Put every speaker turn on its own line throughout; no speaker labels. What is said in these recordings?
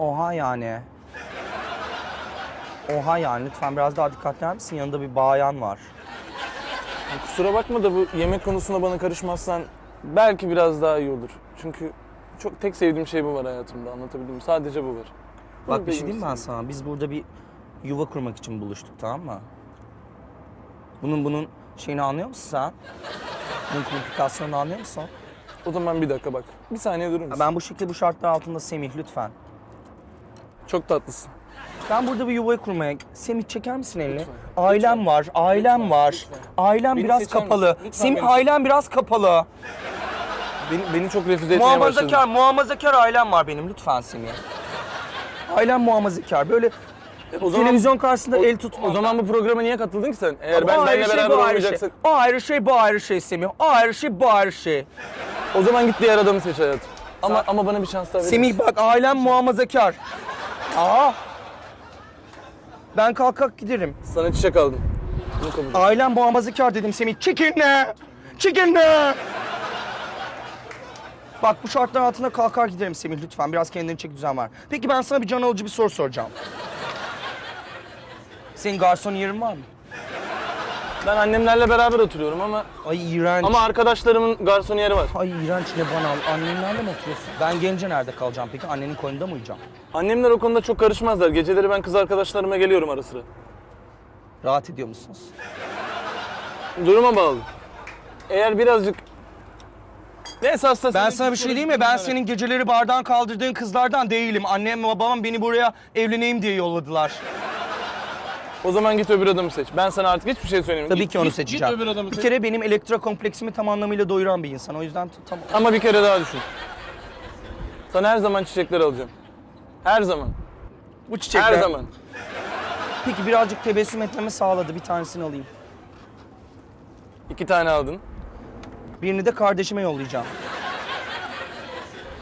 Oha yani. Oha yani lütfen biraz daha dikkatli eder misin? Yanında bir bayan var.
Kusura bakma da bu yemek konusuna bana karışmazsan belki biraz daha iyi olur. Çünkü çok tek sevdiğim şey bu var hayatımda anlatabildim mi? Sadece bu var. Bunu
Bak bir şey diyeyim ben sana? Biz burada bir yuva kurmak için buluştuk tamam mı? Bunun bunun şeyini anlıyor musun sen? Bunun komplikasyonunu anlıyor musun?
O zaman bir dakika bak. Bir saniye durur musun?
Ben bu şekilde bu şartlar altında Semih lütfen.
Çok tatlısın.
Ben burada bir yuvayı kurmaya... Semih çeker misin elini?
Lütfen.
Ailem var, ailem
Lütfen,
var.
lütfen.
Ailem
Beni
biraz kapalı.
misin? Lütfen
Semih
beni
ailem biraz kapalı.
Beni, beni çok refüze etmeye
Muhafazakar,
başladın.
muhafazakar ailem var benim lütfen Semih. Ailem muhafazakar. Böyle
O zaman,
televizyon karşısında el tutma.
o zaman bu programa niye katıldın ki sen? Eğer
O
ben benimle
şey,
beraber olmayacaksak...
Şey. O ayrı şey, bu ayrı şey Semih. O ayrı şey, bu ayrı şey.
O zaman git diğer adamı seç hayatım. Ama ama bana bir şans daha verir
Semih bak ailem muhafazakar. Aa. Ben kalkak giderim.
Sana çiçek aldım. Bunu kabul et.
Ailem muhafazakar dedim Semih. Çekin ne? Çekin ne? Bak bu şartlar altında kalkar giderim Semih lütfen. Biraz kendini çek düzen var. Peki ben sana bir can alıcı bir soru soracağım. Senin garson yerin var mı?
Ben annemlerle beraber oturuyorum ama
Ay iğrenç.
ama arkadaşlarımın garsoniyeri var.
Ay iğrenç ne bana. Annenlerle mi oturuyorsun? Ben gelince nerede kalacağım peki? Annenin koynunda mı uyuyacağım?
Annemler o konuda çok karışmazlar. Geceleri ben kız arkadaşlarıma geliyorum ara sıra.
Rahat ediyor musunuz?
Duruma bağlı. Eğer birazcık Neyse hasta
Ben sana bir şey diyeyim mi? Ben senin geceleri bardan kaldırdığın kızlardan değilim. Annem babam beni buraya evleneyim diye yolladılar.
O zaman git öbür adamı seç. Ben sana artık hiçbir şey söylemiyorum.
Tabii
Git-
ki onu
git-
seçeceğim.
Git öbür adamı
bir
seç.
kere benim elektro kompleksimi tam anlamıyla doyuran bir insan. O yüzden t- tamam.
Ama bir kere daha düşün. Sana her zaman çiçekler alacağım. Her zaman.
Bu çiçekler.
Her zaman.
Peki birazcık tebessüm etmemi sağladı. Bir tanesini alayım.
İki tane aldın.
Birini de kardeşime yollayacağım.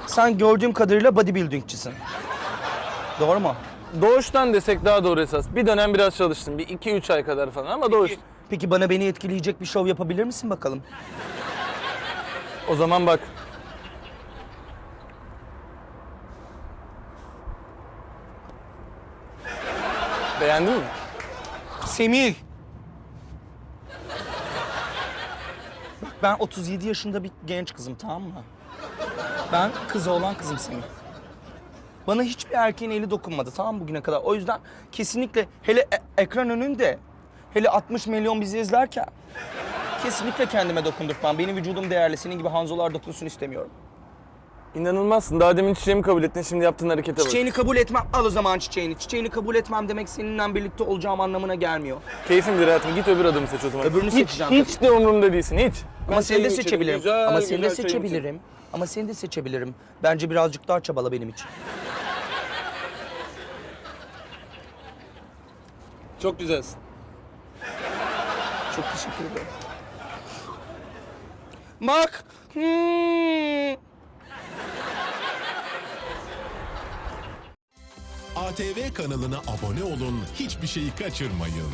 Sen gördüğüm kadarıyla bodybuildingçisin. Doğru mu?
Doğuştan desek daha doğru esas. Bir dönem biraz çalıştım. Bir iki üç ay kadar falan ama doğuş.
Peki bana beni etkileyecek bir şov yapabilir misin bakalım?
O zaman bak. Beğendin mi?
Semih. Bak ben 37 yaşında bir genç kızım tamam mı? Ben kızı olan kızım Semih. Bana hiçbir erkeğin eli dokunmadı tamam mı bugüne kadar. O yüzden kesinlikle hele e- ekran önünde hele 60 milyon bizi izlerken kesinlikle kendime dokundurtmam. Benim vücudum değerli. Senin gibi hanzolar dokunsun istemiyorum.
İnanılmazsın. Daha demin çiçeğimi kabul ettin. Şimdi yaptığın harekete bak.
Çiçeğini kabul etmem. Al o zaman çiçeğini. Çiçeğini kabul etmem demek seninle birlikte olacağım anlamına gelmiyor.
Bilir hayatım. Git öbür adamı seç o zaman.
Öbürünü
hiç,
seçeceğim
Hiç de umurumda değilsin. Hiç.
Ama seni de seçebilirim. Ama seni de seçebilirim. Ama seni de seçebilirim. Bence birazcık daha çabala benim için.
Çok güzelsin.
Çok teşekkür ederim. Bak. Hmm.
ATV kanalına abone olun, hiçbir şeyi kaçırmayın.